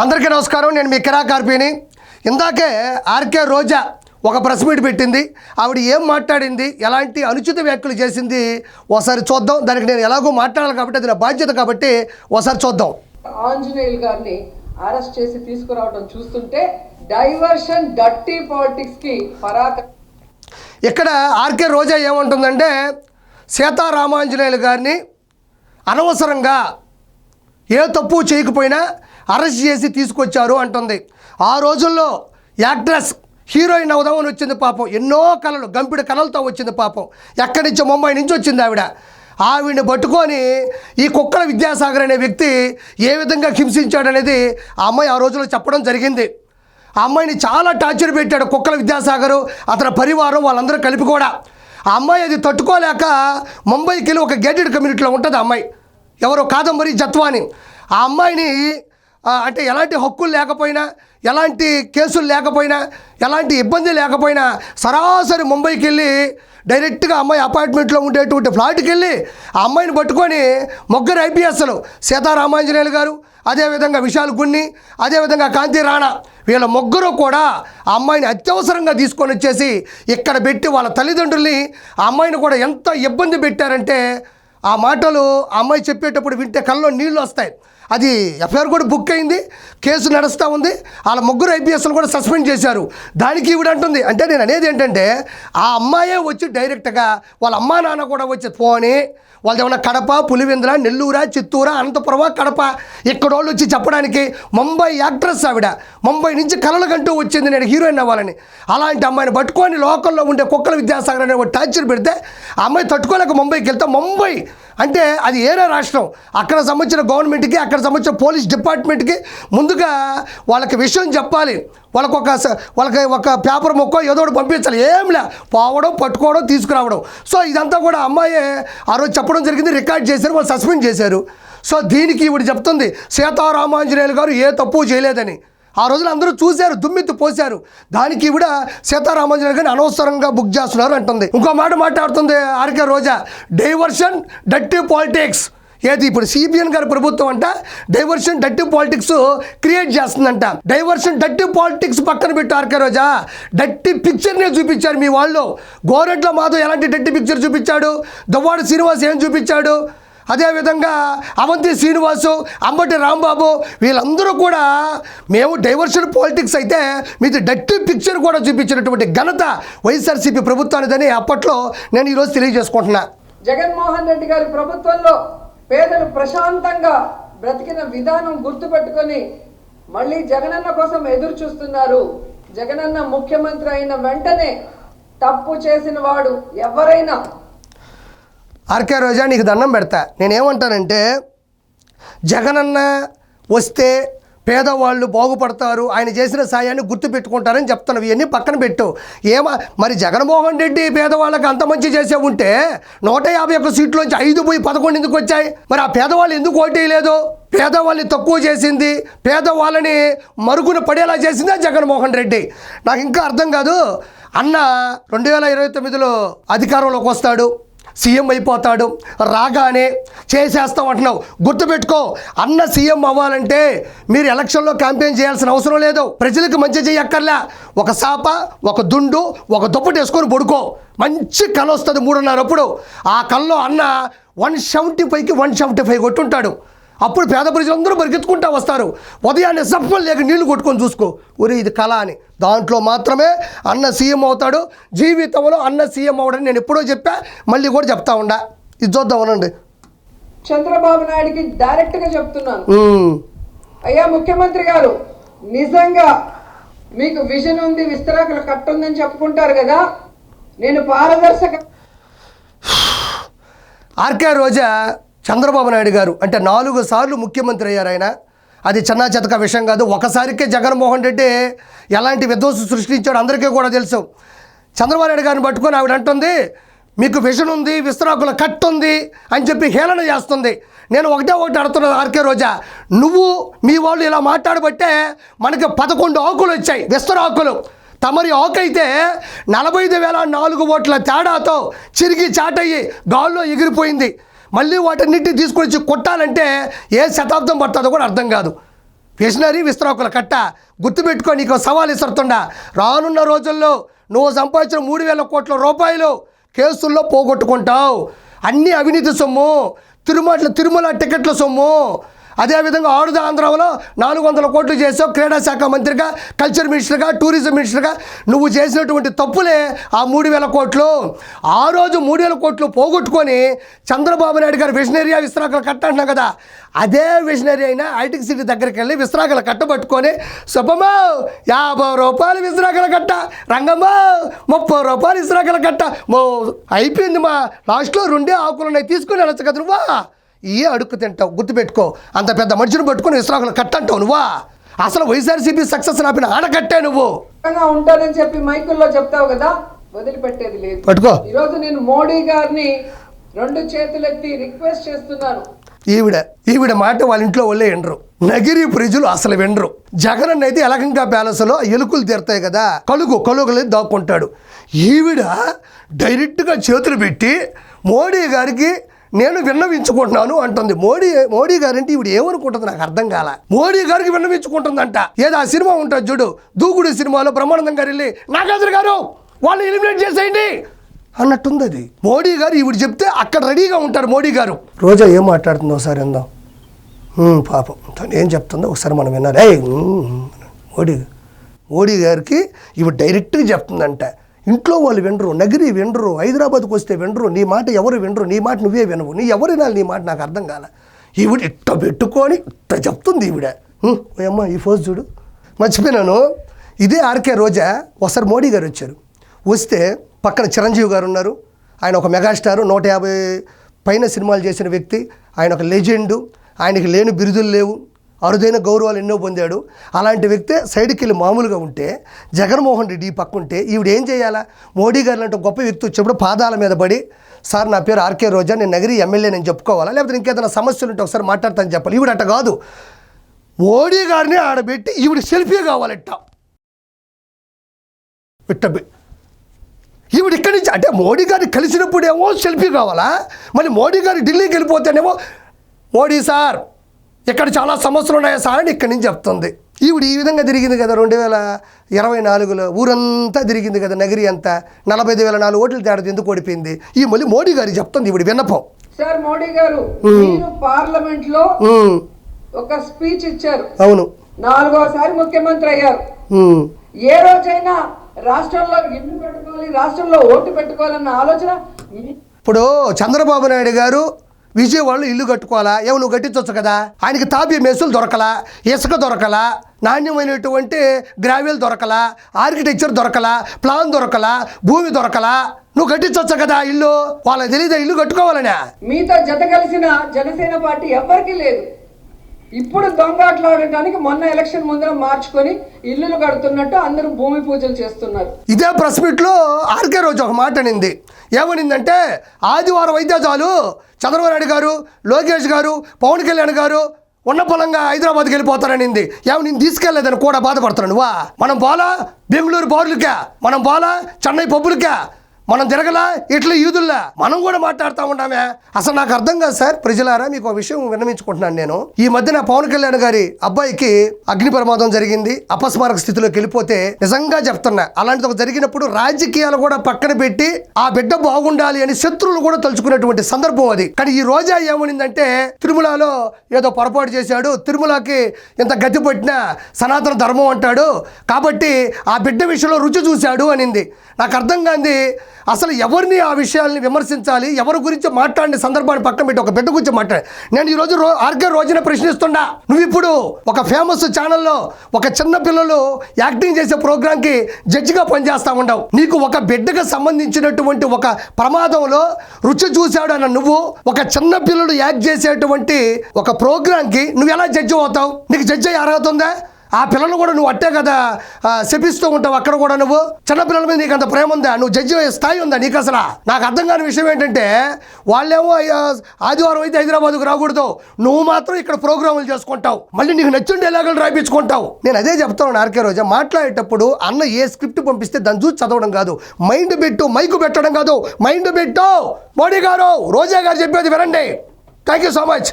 అందరికీ నమస్కారం. నేను మీ కిరా కార్పీని. ఇందాకే ఆర్కే రోజా ఒక ప్రెస్ మీట్ పెట్టింది. ఆవిడ ఏం మాట్లాడింది? ఎలాంటి అనుచిత వ్యాఖ్యలు చేసింది? ఒకసారి చూద్దాం. దానికి నేను ఎలాగో మాట్లాడాలి కాబట్టి అది నా బాధ్యత కాబట్టి ఒకసారి చూద్దాం. ఆంజనేయులు గారిని అరెస్ట్ చేసి తీసుకురావడం చూస్తుంటే డైవర్షన్ డర్టీ పాలిటిక్స్కి పరాక ఇక్కడ ఆర్కే రోజా ఏమంటుందంటే సీతారామాంజనేయులు గారిని అనవసరంగా ఏ తప్పు చేయకపోయినా అరెస్ట్ చేసి తీసుకొచ్చారు అంటుంది. ఆ రోజుల్లో యాక్ట్రెస్ హీరోయిన్ అవుదామని వచ్చింది పాపం. ఎన్నో కళలు గంపిడి కళలతో వచ్చింది పాపం. ఎక్కడి నుంచో? ముంబై నుంచి వచ్చింది ఆవిడ. ఆవిడని పట్టుకొని ఈ కుక్కల విద్యాసాగర్ అనే వ్యక్తి ఏ విధంగా హింసించాడనేది ఆ అమ్మాయి ఆ రోజుల్లో చెప్పడం జరిగింది. ఆ అమ్మాయిని చాలా టార్చర్ పెట్టాడు కుక్కల విద్యాసాగరు అతని పరివారం వాళ్ళందరూ కలిపి కూడా. ఆ అమ్మాయి అది తట్టుకోలేక ముంబైకి వెళ్ళి ఒక గేటెడ్ కమ్యూనిటీలో ఉంటుంది ఆ అమ్మాయి. ఎవరో కాదంబరి జత్వాని. ఆ అమ్మాయిని అంటే ఎలాంటి హక్కులు లేకపోయినా ఎలాంటి కేసులు లేకపోయినా ఎలాంటి ఇబ్బంది లేకపోయినా సరాసరి ముంబైకి వెళ్ళి డైరెక్ట్గా అమ్మాయి అపార్ట్మెంట్లో ఉండేటువంటి ఫ్లాట్కి వెళ్ళి ఆ అమ్మాయిని పట్టుకొని ముగ్గురు ఐపీఎస్లు సీతారామాంజనేయులు గారు అదేవిధంగా విశాల్ గున్ని అదేవిధంగా కాంతి రాణా వీళ్ళ ముగ్గురు కూడా ఆ అమ్మాయిని అత్యవసరంగా తీసుకొని వచ్చేసి ఇక్కడ పెట్టి వాళ్ళ తల్లిదండ్రుల్ని ఆ అమ్మాయిని కూడా ఎంత ఇబ్బంది పెట్టారంటే ఆ మాటలు ఆ అమ్మాయి చెప్పేటప్పుడు వింటే కళ్ళలో నీళ్ళు వస్తాయి. అది ఎఫ్ఐఆర్ కూడా బుక్ అయింది. కేసు నడుస్తూ ఉంది. వాళ్ళ ముగ్గురు ఐపీఎస్లు కూడా సస్పెండ్ చేశారు. దానికి ఈవిడ అంటుంది. అంటే నేను అనేది ఏంటంటే ఆ అమ్మాయే వచ్చి డైరెక్ట్గా వాళ్ళ అమ్మా నాన్న కూడా వచ్చి పోని వాళ్ళది ఏమన్నా కడప పులివెందుల నెల్లూరా చిత్తూరా అనంతపురమా కడప ఇక్కడోళ్ళు వచ్చి చెప్పడానికి ముంబై యాక్ట్రెస్ ఆవిడ. ముంబై నుంచి కలలు కంటూ వచ్చింది. నేను హీరోయిన్ అవ్వాలని. అలాంటి అమ్మాయిని పట్టుకొని లోకల్లో ఉండే కుక్కల విద్యాసాగర్ అనే ఒక టార్చర్ పెడితే ఆ అమ్మాయి తట్టుకోలేక ముంబైకి వెళ్తే ముంబై అంటే అది ఏరే రాష్ట్రం. అక్కడ సంబంధించిన గవర్నమెంట్కి అక్కడ సంబంధించిన పోలీస్ డిపార్ట్మెంట్కి ముందుగా వాళ్ళకి విషయం చెప్పాలి. వాళ్ళకు ఒక స- వాళ్ళకి ఒక పేపర్ మొక్క ఏదో ఒకటి పంపించాలి. ఏం లే పోవడం పట్టుకోవడం తీసుకురావడం. సో ఇదంతా కూడా అమ్మాయి ఆ రోజు చెప్పడం జరిగింది రికార్డ్ చేశారు వాళ్ళు సస్పెండ్ చేశారు. సో దీనికి ఇవి చెప్తుంది సీతారామాంజనేయులు గారు ఏ తప్పు చేయలేదని. ఆ రోజున అందరూ చూశారు దుమ్మెత్తి పోశారు. దానికి కూడా సీతారామాంజనేయులు గారిని అనవసరంగా బుక్ చేస్తున్నారు అంటుంది. ఇంకో మాట మాట్లాడుతుంది ఆర్కే రోజా. డైవర్షన్ డట్టి పాలిటిక్స్ ఏది ఇప్పుడు సిబిఎన్ గారి ప్రభుత్వం అంట డైవర్షన్ డట్టి పాలిటిక్స్ క్రియేట్ చేస్తుందంట. డైవర్షన్ డట్టి పాలిటిక్స్ పక్కన పెట్టు ఆర్కే రోజా. డట్టి పిక్చర్నే చూపించారు మీ వాళ్ళు. గోరెట్ల మాధవ్ ఎలాంటి డట్టి పిక్చర్ చూపించాడు? దువ్వాడు శ్రీనివాస్ ఏం చూపించాడు? అదేవిధంగా అవంతి శ్రీనివాసు అంబటి రాంబాబు వీళ్ళందరూ కూడా మేము డైవర్షన్ పాలిటిక్స్ అయితే మీది డట్టి పిక్చర్ కూడా చూపించినటువంటి ఘనత వైఎస్ఆర్సీపీ ప్రభుత్వానిదని అప్పట్లో నేను ఈరోజు తెలియజేసుకుంటున్నా. జగన్మోహన్ రెడ్డి గారి ప్రభుత్వంలో పేదలు ప్రశాంతంగా బ్రతికిన విధానం గుర్తుపెట్టుకొని మళ్ళీ జగనన్న కోసం ఎదురు చూస్తున్నారు. జగనన్న ముఖ్యమంత్రి అయిన వెంటనే తప్పు చేసిన వాడు ఎవరైనా ఆర్కే రోజా నీకు దండం పెడతా. నేనేమంటానంటే జగనన్న వస్తే పేదవాళ్ళు బాగుపడతారు ఆయన చేసిన సాయాన్ని గుర్తు పెట్టుకుంటారని చెప్తున్నావు. ఇవన్నీ పక్కన పెట్టు. ఏమా మరి జగన్మోహన్ రెడ్డి పేదవాళ్ళకి అంత మంచి చేసే ఉంటే నూట యాభై ఒక్క సీట్లోంచి ఐదు పోయి పదకొండు ఎందుకు వచ్చాయి? మరి ఆ పేదవాళ్ళు ఎందుకు ఓటేయలేదు పేదవాళ్ళని తక్కువ చేసింది పేదవాళ్ళని మరుగున పడేలా చేసిందే జగన్మోహన్ రెడ్డి? నాకు ఇంకా అర్థం కాదు. అన్న రెండు వేల ఇరవై తొమ్మిదిలో అధికారంలోకి వస్తాడు. సీఎం అయిపోతాడు. రాగానే చేసేస్తాం అంటున్నావు. గుర్తుపెట్టుకో అన్న సీఎం అవ్వాలంటే మీరు ఎలక్షన్లో క్యాంపెయిన్ చేయాల్సిన అవసరం లేదు. ప్రజలకు మంచి చేయక్కర్లా. ఒక సాప ఒక దుండు ఒక దుప్పటి వేసుకొని పడుకో. మంచి కళ వస్తుంది మూడున్నరప్పుడు ఆ కళ్ళలో అన్న వన్ సెవెంటీ ఫైవ్కి వన్ సెవెంటీ ఫైవ్ కొట్టుంటాడు. అప్పుడు పేద ప్రజలందరూ పరిగెత్తుకుంటా వస్తారు. ఉదయాన్నే సప్పలు లేక నీళ్ళు కొట్టుకొని చూసుకో. ఒరే ఇది కళ అని. దాంట్లో మాత్రమే అన్న సీఎం అవుతాడు. జీవితంలో అన్న సీఎం అవడని నేను ఎప్పుడో చెప్పా. మళ్ళీ కూడా చెప్తా ఉండా. ఇది చూద్దాం అనండి. చంద్రబాబు నాయుడికి డైరెక్ట్గా చెప్తున్నాను. అయ్యా ముఖ్యమంత్రి గారు నిజంగా మీకు విజన్ ఉంది విస్తరాకుల కట్టుందని చెప్పుకుంటారు కదా? నేను పారదర్శక ఆర్కే రోజా చంద్రబాబు నాయుడు గారు అంటే నాలుగు సార్లు ముఖ్యమంత్రి అయ్యారు ఆయన. అది చిన్న చెతక విషయం కాదు. ఒకసారికే జగన్మోహన్ రెడ్డి ఎలాంటి విధ్వంసం సృష్టించాడు అందరికీ కూడా తెలుసు. చంద్రబాబు నాయుడు గారిని పట్టుకొని ఆవిడ అంటుంది మీకు విషన్ ఉంది విస్తరాకుల కట్ ఉంది అని చెప్పి హేళన చేస్తుంది. నేను ఒకటే ఒకటి అడుగుతున్నాను ఆర్కే రోజా. నువ్వు మీ వాళ్ళు ఇలా మాట్లాడబట్టే మనకి పదకొండు ఆకులు వచ్చాయి విస్తరాకులు. తమరి ఆకైతే నలభై ఐదు వేల నాలుగు ఓట్ల తేడాతో చిరిగి చాటయ్యి గాల్లో ఎగిరిపోయింది. మళ్ళీ వాటన్నిటిని తీసుకొని వచ్చి కొట్టాలంటే ఏ శతాబ్దం పడుతుందో కూడా అర్థం కాదు. విషనరీ విస్తరాకుల కట్ట గుర్తుపెట్టుకో నీకు సవాల్ ఇస్తుండా రానున్న రోజుల్లో నువ్వు సంపాదించిన మూడు వేల కోట్ల రూపాయలు కేసుల్లో పోగొట్టుకుంటావు. అన్ని అవినీతి సొమ్ము తిరుమల తిరుమల టికెట్ల సొమ్ము అదేవిధంగా ఆడుద ఆంధ్రాలో నాలుగు వందల కోట్లు చేసావు క్రీడా శాఖ మంత్రిగా కల్చర్ మినిస్టర్గా టూరిజం మినిస్టర్గా. నువ్వు చేసినటువంటి తప్పులే ఆ మూడు వేల కోట్లు. ఆ రోజు మూడు వేల కోట్లు పోగొట్టుకొని చంద్రబాబు నాయుడు గారు విషనరియా విస్తరాకులు కట్టంటున్నాం కదా. అదే విషనరీ అయినా ఐటిక్ సిటీ దగ్గరికి వెళ్ళి విస్తరాకుల కట్ట పట్టుకొని శుభమో యాభై రూపాయలు విస్తరాకుల కట్ట. రంగమ్మ ముప్పై రూపాయలు విస్తరాకుల కట్ట. మో అయిపోయింది మా. లాస్ట్లో రెండే ఆకులు ఉన్నాయి తీసుకుని వెళ్ళచ్చు కదా నువ్వా? ఏ అడుక్కు తింటావు గుర్తుపెట్టుకో. అంత పెద్ద మనుషుని పట్టుకొని విశ్రాకులు కట్టంటావు నువ్వా? అసలు వైఎస్ఆర్సీపీ సక్సెస్ నాపిన ఆడకట్టే నువ్వు. ఉంటానని చెప్పి మైకుల్లో చెప్తావు కదా వదిలిపెట్టేది లేదు. పట్టుకో. ఈరోజు నేను మోడీ గారిని రెండు చేతులెత్తి రిక్వెస్ట్ చేస్తున్నాను. ఈవిడ ఈవిడ మాట వాళ్ళ ఇంట్లో వాళ్ళే వినరు. నగిరి ప్రజలు అసలు వినరు. జగన్ అయితే ఎలకంగా ప్యాలెస్లో ఎలుకలు తీరుతాయి కదా కలుగు కలుగులేదు దాక్కుంటాడు. ఈవిడ డైరెక్ట్గా చేతులు పెట్టి మోడీ గారికి నేను విన్నవించుకుంటున్నాను అంటుంది. మోడీ మోడీ గారంటే ఇప్పుడు ఏమనుకుంటుంది నాకు అర్థం కాల. మోడీ గారికి విన్నవించుకుంటుందంట. ఏదో ఆ సినిమా ఉంటుంది చూడు. దూకుడు సినిమాలో బ్రహ్మానందం గారు వెళ్ళి నాగార్జున గారు వాళ్ళు ఎలిమినేట్ చేసేయండి. అన్నట్టుంది అది. మోడీ గారు ఇప్పుడు చెప్తే అక్కడ రెడీగా ఉంటారు మోడీ గారు. రోజా ఏం మాట్లాడుతుందో ఒకసారి విందాం. పాపం. తను ఏం చెప్తుందో ఒకసారి మనం విన్నారు ఏ మోడీ మోడీ గారికి ఇవి డైరెక్ట్గా చెప్తుందంట. ఇంట్లో వాళ్ళు వినరు నగిరి వినరు హైదరాబాద్కి వస్తే వినరు నీ మాట ఎవరు వినరు నీ మాట నువ్వే వినవు నీ ఎవరు వినాలి నీ మాట నాకు అర్థం కాల. ఈవిడ ఇట్ట పెట్టుకొని ఇట్ట చెప్తుంది ఈవిడ. ఉమ్, ఓయమ్మ ఈ ఫోజ్ చూడు. మర్చిపోయినాను. ఇదే ఆర్కే రోజా ఒకసారి మోడీ గారు వచ్చారు. వస్తే పక్కన చిరంజీవి గారు ఉన్నారు. ఆయన ఒక మెగాస్టార్ నూట యాభై పైన సినిమాలు చేసిన వ్యక్తి. ఆయన ఒక లెజెండు. ఆయనకి లేని బిరుదులు లేవు. అరుదైన గౌరవాలు ఎన్నో పొందాడు. అలాంటి వ్యక్తే సైడ్కి వెళ్ళి మామూలుగా ఉంటే జగన్మోహన్ రెడ్డి ఈ పక్క ఉంటే ఈవిడ ఏం చేయాలా? మోడీ గారు లాంటి గొప్ప వ్యక్తి వచ్చినప్పుడు పాదాల మీద పడి సార్ నా పేరు ఆర్కే రోజా నేను నగరి ఎమ్మెల్యే నేను చెప్పుకోవాలా? లేకపోతే ఇంకేదైనా సమస్యలు ఉంటే ఒకసారి మాట్లాడతాను చెప్పాలి. ఈవిడ అట్ట కాదు. మోడీ గారిని ఆడబెట్టి ఈవిడ సెల్ఫీ కావాలట. ఇట్ట ఈవిడ ఇక్కడి నుంచి అంటే మోడీ గారిని కలిసినప్పుడేమో సెల్ఫీ కావాలా? మళ్ళీ మోడీ గారు ఢిల్లీకి వెళ్ళిపోతేనేమో మోడీ సార్ ఇక్కడ చాలా సమస్యలు ఉన్నాయా సార్ అని ఇక్కడి నుంచి చెప్తుంది. ఈవిడ ఈ విధంగా తిరిగింది కదా రెండు వేల ఇరవై నాలుగులో ఊరంతా తిరిగింది కదా నగరి అంతా. నలభై ఐదు వేల నాలుగు ఓట్లు తేడా ఎందుకు ఓడిపోయింది? ఈ మళ్ళీ మోడీ గారికి చెప్తుంది ఈవిడ విన్నపం. సార్ మోడీ గారు పార్లమెంట్లో ఒక స్పీచ్ ఇచ్చారు. అవును. నాలుగోసారి ముఖ్యమంత్రి అయ్యారు. ఏ రోజైనా రాష్ట్రంలో ఇల్లు పెట్టుకోవాలి రాష్ట్రంలో ఓటు పెట్టుకోవాలన్న ఆలోచన ఇప్పుడు చంద్రబాబు నాయుడు గారు విజయవాడలో ఇల్లు కట్టుకోవాలా? ఏమో నువ్వు కట్టించవచ్చు కదా? ఆయనకి తాపీ మెసులు దొరకలా? ఇసుక దొరకలా? నాణ్యమైనటువంటి గ్రావెల్ దొరకలా? ఆర్కిటెక్చర్ దొరకలా? ప్లాన్ దొరకలా? భూమి దొరకలా? నువ్వు కట్టించవచ్చు కదా ఇల్లు? వాళ్ళకి తెలియదా ఇల్లు కట్టుకోవాలనే? మీతో జత కలిసిన జనసేన పార్టీ ఎవ్వరికీ లేదు. ఇప్పుడు దొంగాట్లాడటానికి మొన్న ఎలక్షన్ ముందర మార్చుకొని ఇల్లులు కడుతున్నట్టు అందరూ భూమి పూజలు చేస్తున్నారు. ఇదే ప్రెస్ మీట్లో ఆర్కే రోజు ఒక మాట అనింది. ఏమనిందంటే ఆదివారం అయితే చాలు చంద్రబాబు నాయుడు గారు లోకేష్ గారు పవన్ కళ్యాణ్ గారు ఉన్న పొలంగా హైదరాబాద్కి వెళ్ళిపోతారనింది. ఏమో నేను తీసుకెళ్ళేదని కూడా బాధపడుతున్నాను. వా మనం పోలా బెంగళూరు బారులకా? మనం పోలా చెన్నై పబ్బులకా? మనం తిరగలా ఇట్లా యూదుల్లా? మనం కూడా మాట్లాడుతూ ఉంటామే అసలు నాకు అర్థం కాదు సార్. ప్రజలారా మీకు ఒక విషయం విన్నమించుకుంటున్నాను నేను. ఈ మధ్యన పవన్ కళ్యాణ్ గారి అబ్బాయికి అగ్ని ప్రమాదం జరిగింది. అపస్మారక స్థితిలోకి వెళ్ళిపోతే నిజంగా చెప్తున్నా. అలాంటిది ఒక జరిగినప్పుడు రాజకీయాలు కూడా పక్కన పెట్టి ఆ బిడ్డ బాగుండాలి అని శత్రువులు కూడా తలుచుకున్నటువంటి సందర్భం అది. కానీ ఈ రోజా ఏమనిందంటే తిరుమలలో ఏదో పొరపాటు చేశాడు. తిరుమలకి ఇంత గతి పట్టిన సనాతన ధర్మం అంటాడు. కాబట్టి ఆ బిడ్డ విషయంలో రుచి చూశాడు అనింది. నాకు అర్థం కాంది అసలు ఎవరిని ఆ విషయాల్ని విమర్శించాలి? ఎవరి గురించి మాట్లాడిన సందర్భాన్ని పక్కన పెట్టి ఒక బిడ్డ గురించి మాట్లాడి. నేను ఈరోజు రో ఆర్కే రోజున ప్రశ్నిస్తున్నా. నువ్వు ఇప్పుడు ఒక ఫేమస్ ఛానల్లో ఒక చిన్న పిల్లలు యాక్టింగ్ చేసే ప్రోగ్రాంకి జడ్జిగా పనిచేస్తూ ఉండవు. నీకు ఒక బిడ్డకు సంబంధించినటువంటి ఒక ప్రమాదంలో రుచి చూశాడు అన్న నువ్వు ఒక చిన్న పిల్లలు యాక్ట్ చేసేటువంటి ఒక ప్రోగ్రాంకి నువ్వు ఎలా జడ్జి అవుతావు? నీకు జడ్జి అయ్యే అర్హత ఉందా? ఆ పిల్లలు కూడా నువ్వు అట్టే కదా శపిస్తూ ఉంటావు అక్కడ కూడా నువ్వు? చిన్నపిల్లల మీద నీకు అంత ప్రేమ ఉందా నువ్వు జడ్జి స్థాయి ఉందా నీకు అసలు? నాకు అర్థం కాని విషయం ఏంటంటే వాళ్ళేమో ఆదివారం అయితే హైదరాబాద్కు రాకూడదు. నువ్వు మాత్రం ఇక్కడ ప్రోగ్రాములు చేసుకుంటావు. మళ్ళీ నీకు నచ్చిన డైలాగులు రాయించుకుంటావు నేను అదే చెప్తాను ఆర్కే రోజా మాట్లాడేటప్పుడు అన్న ఏ స్క్రిప్ట్ పంపిస్తే దాన్ని చూసి చదవడం కాదు. మైండ్ పెట్టు మైకు పెట్టడం కాదు. మైండ్ పెట్టు! మోడీ గారు రోజా గారు చెప్పేది వినండి. Thank you so much